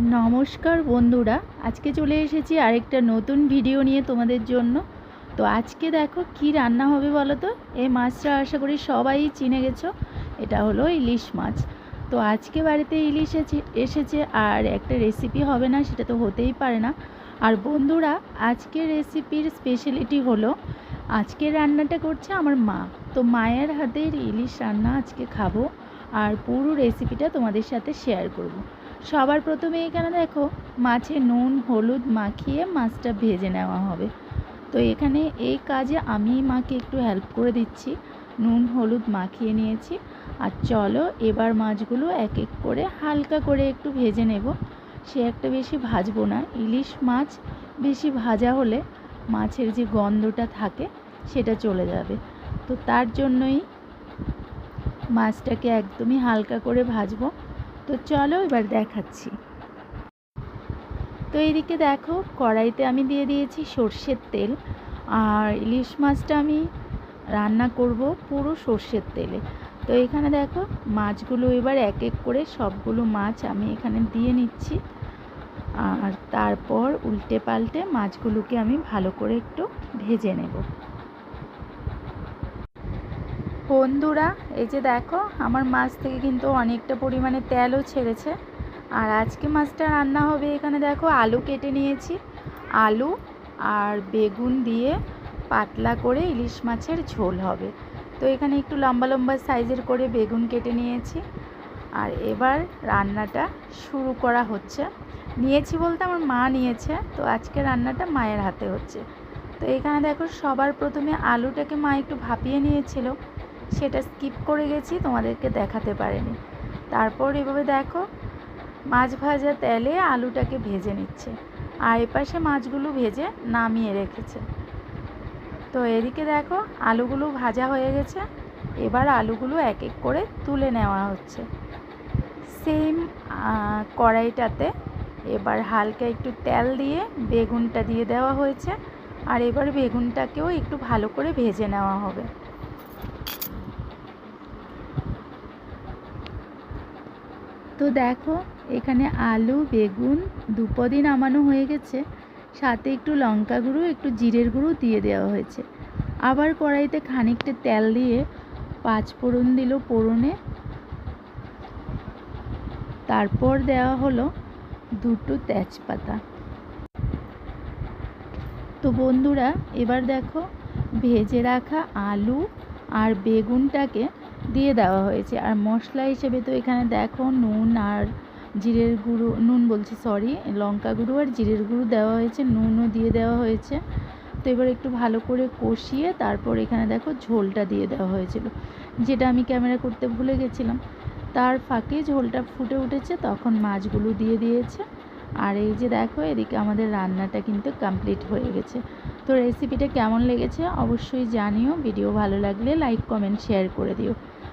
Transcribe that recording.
নমস্কার বন্ধুরা, আজকে চলে এসেছি আরেকটা নতুন ভিডিও নিয়ে তোমাদের জন্য। তো আজকে দেখো কি রান্না হবে বলো তো এই মাছটা আশা করি সবাই চিনে গেছো, এটা হলো ইলিশ মাছ। তো আজকে বাড়িতে ইলিশ এসে- এসেছে আর একটা রেসিপি হবে না, সেটা তো হতেই পারে না। আর বন্ধুরা, আজকের রেসিপির স্পেশালিটি হলো আজকে রান্নাটা করছে আমার মা। তো মায়ের হাতের ইলিশ রান্না আজকে খাব, আর পুরো রেসিপিটা তোমাদের সাথে শেয়ার করব। সবার প্রথমে এখানে দেখো, মাছে নুন, হলুদ মাখিয়ে মাছটা ভেজে নেওয়া হবে। তো এখানে এই কাজে আমি মাকে একটু হেল্প করে দিচ্ছি। নুন, হলুদ মাখিয়ে নিয়েছি। আর চলো এবার মাছগুলো এক এক করে হালকা করে একটু ভেজে নেব। সে একটা বেশি ভাজবো না। ইলিশ মাছ বেশি ভাজা হলে মাছের যে গন্ধটা থাকে, সেটা চলে যাবে। তো তার জন্যই মাছটাকে একদমই হালকা করে ভাজবো। তো চলো এবার দেখাচ্ছি। তো এইদিকে দেখো, কড়াইতে আমি দিয়ে দিয়েছি সর্ষের তেল। আর ইলিশ মাছটা আমি রান্না করব পুরো সর্ষের তেলে। তো এখানে দেখো, মাছগুলো এবার এক এক করে সবগুলো মাছ আমি এখানে দিয়ে নিচ্ছি। আর তারপর উল্টে পাল্টে মাছগুলোকে আমি ভালো করে একটু ভেজে নেব। বন্ধুরা, এই যে দেখো, আমার মাছ থেকে কিন্তু অনেকটা পরিমাণে তেলও ছেড়েছে। আর আজকে মাছটা রান্না হবে এখানে দেখো, আলু কেটে নিয়েছি। আলু আর বেগুন দিয়ে পাতলা করে ইলিশ মাছের ঝোল হবে। তো এখানে একটু লম্বা লম্বা সাইজের করে বেগুন কেটে নিয়েছি। আর এবার রান্নাটা শুরু করা হচ্ছে। নিয়েছি বলতে আমার মা নিয়েছে, তো আজকে রান্নাটা মায়ের হাতে হচ্ছে। তো এখানে দেখো, সবার প্রথমে আলুটাকে মা একটু ভাপিয়ে নিয়েছিল। সেটা স্কিপ করে গেছি, তোমাদেরকে দেখাতে পারিনি। তারপর এভাবে দেখো, মাছ ভাজা তেলে আলুটাকে ভেজে নিচ্ছে আর এপাশে মাছগুলো ভেজে নামিয়ে রেখেছে। তো এদিকে দেখো, আলুগুলো ভাজা হয়ে গেছে, এবার আলুগুলো এক এক করে তুলে নেওয়া হচ্ছে। সেম কড়াইটাতে এবার হালকা একটু তেল দিয়ে বেগুনটা দিয়ে দেওয়া হয়েছে আর এবার বেগুনটাকেও একটু ভালো করে ভেজে নেওয়া হবে। তো দেখো, এখানে আলু, বেগুন দুপদি নামানো হয়ে গেছে। সাথে একটু লঙ্কা গুঁড়ো, একটু জিরের গুঁড়ো দিয়ে দেওয়া হয়েছে। আবার কড়াইতে খানিকটা তেল দিয়ে পাঁচ ফোড়ন দিল ফোড়নে। তারপর দেওয়া হলো দুটো তেজপাতা। তো বন্ধুরা, এবার দেখো, ভেজে রাখা আলু আর বেগুনটাকে দিয়ে দেওয়া হয়েছে। আর মশলা হিসেবে তো এখানে দেখো নুন আর জিরের গুঁড়ো, নুন বলছি সরি লঙ্কা গুঁড়ো আর জিরের গুঁড়ো দেওয়া হয়েছে, নুনও দিয়ে দেওয়া হয়েছে। তো এবার একটু ভালো করে কষিয়ে তারপর এখানে দেখো ঝোলটা দিয়ে দেওয়া হয়েছিল, যেটা আমি ক্যামেরা করতে ভুলে গেছিলাম। তার ফাঁকে ঝোলটা ফুটে উঠেছে, তখন মাছগুলো দিয়ে দিয়েছে। আর এই যে দেখো, এদিকে আমাদের রান্নাটা কিন্তু কমপ্লিট হয়ে গেছে। তো রেসিপিটা কেমন লেগেছে অবশ্যই জানিও ভিডিও ভালো লাগলে লাইক কমেন্ট শেয়ার করে দিও।